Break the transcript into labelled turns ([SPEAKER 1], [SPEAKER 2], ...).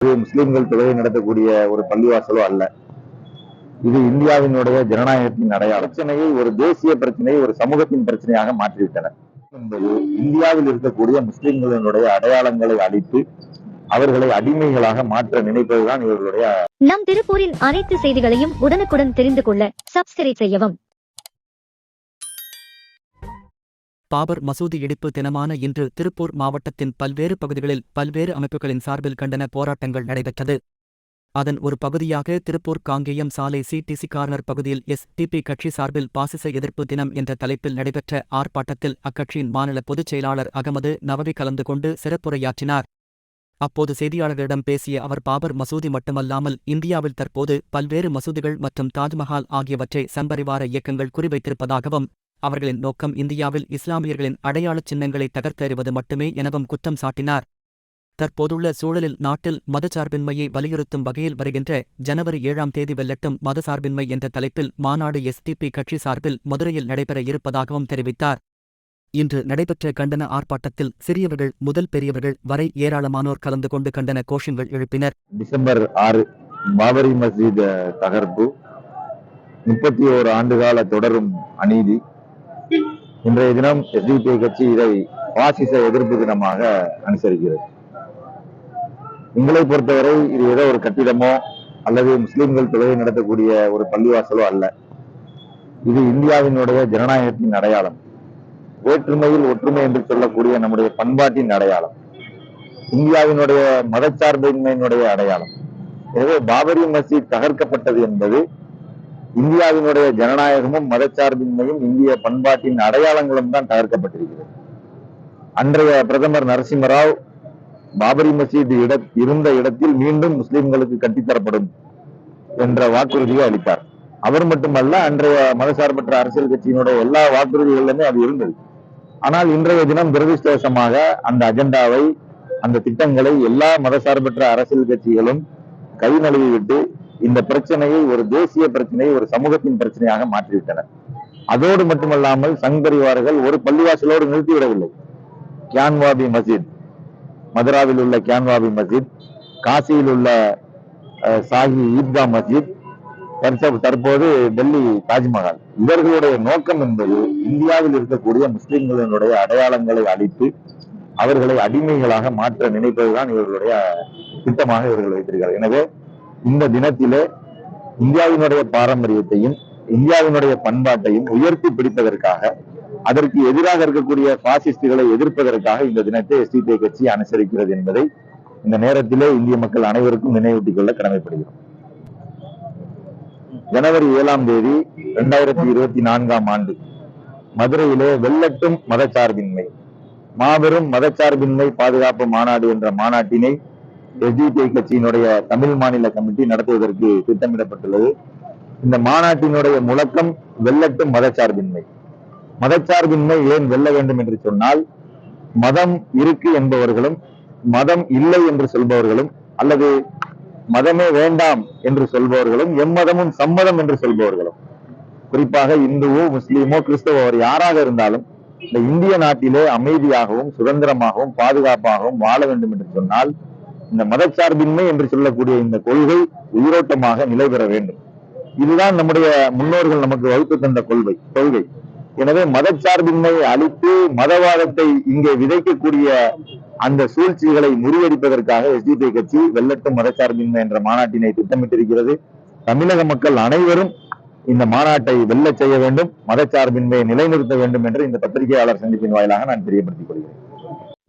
[SPEAKER 1] இது முஸ்லிம்கள் தொழுகை நடத்தக்கூடிய ஒரு பள்ளிவாசலோ அல்ல. இது இந்தியாவினுடைய ஜனநாயகத்தின் அடையாள பிரச்சனையை ஒரு தேசிய பிரச்சனையை ஒரு சமூகத்தின் பிரச்சனையாக மாற்றிவிட்டனர் என்பது இந்தியாவில் இருக்கக்கூடிய முஸ்லிம்களினுடைய அடையாளங்களை அழித்து அவர்களை அடிமைகளாக மாற்ற நினைப்பதுதான் இவர்களுடைய
[SPEAKER 2] நம் திருப்பூரின் அனைத்து செய்திகளையும் உடனுக்குடன் தெரிந்து கொள்ள சப்ஸ்கிரைப் செய்யவும்.
[SPEAKER 3] பாபர் மசூதி இடிப்பு தினமான இன்று திருப்பூர் மாவட்டத்தின் பல்வேறு பகுதிகளில் பல்வேறு அமைப்புகளின் சார்பில் கண்டன போராட்டங்கள் நடைபெற்றது. அதன் ஒரு பகுதியாக திருப்பூர் காங்கேயம் சாலை சிடிசி கார்னர் பகுதியில் எஸ்டிபி கட்சி சார்பில் பாசிச எதிர்ப்பு தினம் என்ற தலைப்பில் நடைபெற்ற ஆர்ப்பாட்டத்தில் அக்கட்சியின் மாநில பொதுச் செயலாளர் அகமது நவவி கலந்து கொண்டு சிறப்புரையாற்றினார். அப்போது செய்தியாளர்களிடம் பேசிய அவர் பாபர் மசூதி மட்டுமல்லாமல் இந்தியாவில் தற்போது பல்வேறு மசூதிகள் மற்றும் தாஜ்மஹால் ஆகியவற்றை சம்பரிவார இயக்கங்கள் குறிவைத்திருப்பதாகவும் அவர்களின் நோக்கம் இந்தியாவில் இஸ்லாமியர்களின் அடையாளச் சின்னங்களை தகர்த்தெறிவது மட்டுமே எனவும் குற்றம் சாட்டினார். தற்போதுள்ள சூழலில் நாட்டில் மதச்சார்பின்மையை வலியுறுத்தும் வகையில் வருகின்ற ஜனவரி ஏழாம் தேதி வெல்லட்டும் மதசார்பின்மை என்ற தலைப்பில் மாநாடு எஸ்டிபி கட்சி சார்பில் மதுரையில் நடைபெற இருப்பதாகவும் தெரிவித்தார். இன்று நடைபெற்ற கண்டன ஆர்ப்பாட்டத்தில் சிறியவர்கள் முதல் பெரியவர்கள் வரை ஏராளமானோர் கலந்து கொண்டு கண்டன கோஷங்கள் எழுப்பினர்.
[SPEAKER 1] டிசம்பர் ஆறு பாபரி மஸ்ஜித் தகர்ப்பு. முப்பத்தி ஓரு ஆண்டுகால தொடரும் அநீதி. இன்றைய தினம் எஸ்டிபிஐ கட்சி இதை பாசிச எதிர்ப்பு தினமாக அனுசரிக்கிறது. எங்களை பொறுத்தவரை இது ஏதோ ஒரு கட்டிடமோ அல்லது முஸ்லிம்கள் தொழுகை நடத்தக்கூடிய ஒரு பள்ளிவாசலோ அல்ல. இது இந்தியாவினுடைய ஜனநாயகத்தின் அடையாளம். வேற்றுமையில் ஒற்றுமை என்று சொல்லக்கூடிய நம்முடைய பண்பாட்டின் அடையாளம். இந்தியாவினுடைய மதச்சார்பின்மையினுடைய அடையாளம். எனவே பாபரி மசீத் தகர்க்கப்பட்டது என்பது இந்தியாவினுடைய ஜனநாயகமும் மதச்சார்பின்மையும் இந்திய பண்பாட்டின் அடையாளங்களும் தான் தகர்க்கப்பட்டிருக்கிறது. அன்றைய பிரதமர் நரசிம்மராவ் பாபரி மசீத் இட இருந்த இடத்தில் மீண்டும் முஸ்லிம்களுக்கு கட்டித்தரப்படும் என்ற வாக்குறுதியை அளித்தார். அவர் மட்டுமல்ல அன்றைய மதசார்பற்ற அரசியல் கட்சியினுடைய எல்லா வாக்குறுதிகளிலுமே அது இருந்தது. ஆனால் இன்றைய தினம் துரதிருஷ்டவசமாக அந்த அஜெண்டாவை அந்த திட்டங்களை எல்லா மதசார்பற்ற அரசியல் கட்சிகளும் கை நழுவி விட்டு இந்த பிரச்சனையை ஒரு தேசிய பிரச்சனையை ஒரு சமூகத்தின் பிரச்சனையாக மாற்றிவிட்டனர் அதோடு மட்டுமல்லாமல் சங் பரிவார்கள் ஒரு பள்ளிவாசலோடு நிறுத்திவிடவில்லை. கியான்வாபி மஸ்ஜித் மதுராவில் உள்ள கியான்வாபி மஸ்ஜித் காசியில் உள்ள சாஹி ஈத்கா மஸ்ஜித் தற்போது டெல்லி தாஜ்மஹால். இவர்களுடைய நோக்கம் என்பது இந்தியாவில் இருக்கக்கூடிய முஸ்லிம்களினுடைய அடையாளங்களை அழித்து அவர்களை அடிமைகளாக மாற்ற நினைப்பதுதான் இவர்களுடைய திட்டமாக இவர்கள் வைத்திருக்கிறார் எனவே இந்த தினத்திலே இந்தியாவினுடைய பாரம்பரியத்தையும் இந்தியாவினுடைய பண்பாட்டையும் உயர்த்தி பிடிப்பதற்காக அதற்கு எதிராக இருக்கக்கூடிய பாசிஸ்டுகளை எதிர்ப்பதற்காக இந்த தினத்தை எஸ்டிபிஐ கட்சி அனுசரிக்கிறது என்பதை இந்த நேரத்திலே இந்திய மக்கள் அனைவருக்கும் நினைவூட்டிக் கொள்ள கடமைப்படுகிறோம். ஜனவரி ஏழாம் தேதி இரண்டாயிரத்தி இருபத்தி நான்காம் ஆண்டு மதுரையிலே வெள்ளட்டும் மதச்சார்பின்மை மாபெரும் மதச்சார்பின்மை பாதுகாப்பு மாநாடு என்ற மாநாட்டினை எஸ்டிபிஐ கட்சியினுடைய தமிழ் மாநில கமிட்டி நடத்துவதற்கு திட்டமிடப்பட்டுள்ளது. இந்த மாநாட்டினுடைய முழக்கம் வெள்ளட்டும் மதச்சார்பின்மை. மதச்சார்பின்மை ஏன் வெல்ல வேண்டும் என்று சொன்னால் மதம் இருக்கு என்பவர்களும் மதம் இல்லை என்று சொல்பவர்களும் அல்லது மதமே வேண்டாம் என்று சொல்பவர்களும் எம்மதமும் சம்மதம் என்று சொல்பவர்களும். குறிப்பாக இந்துவோ முஸ்லீமோ கிறிஸ்தவோ யாராக இருந்தாலும் இந்த இந்திய நாட்டிலே அமைதியாகவும் சுதந்திரமாகவும் பாதுகாப்பாகவும் வாழ வேண்டும் என்று சொன்னால் இந்த மதச்சார்பின்மை என்று சொல்லக்கூடிய இந்த கொள்கை உயிரோட்டமாக நிலை பெற வேண்டும். இதுதான் நம்முடைய முன்னோர்கள் நமக்கு வகுத்து தந்த கொள்கை கொள்கை. எனவே மதச்சார்பின்மையை அழித்து மதவாதத்தை இங்கே விதைக்கக்கூடிய அந்த சூழ்ச்சிகளை முறியடிப்பதற்காக எஸ்டிபி கட்சி வெள்ளட்டும் மதச்சார்பின்மை என்ற மாநாட்டினை திட்டமிட்டிருக்கிறது. தமிழக மக்கள் அனைவரும் இந்த மாநாட்டை வெல்ல செய்ய வேண்டும் மதச்சார்பின்மையை நிலைநிறுத்த வேண்டும் என்று இந்த பத்திரிகையாளர் சந்திப்பின் வாயிலாக நான் தெரியப்படுத்திக் கொள்கிறேன்.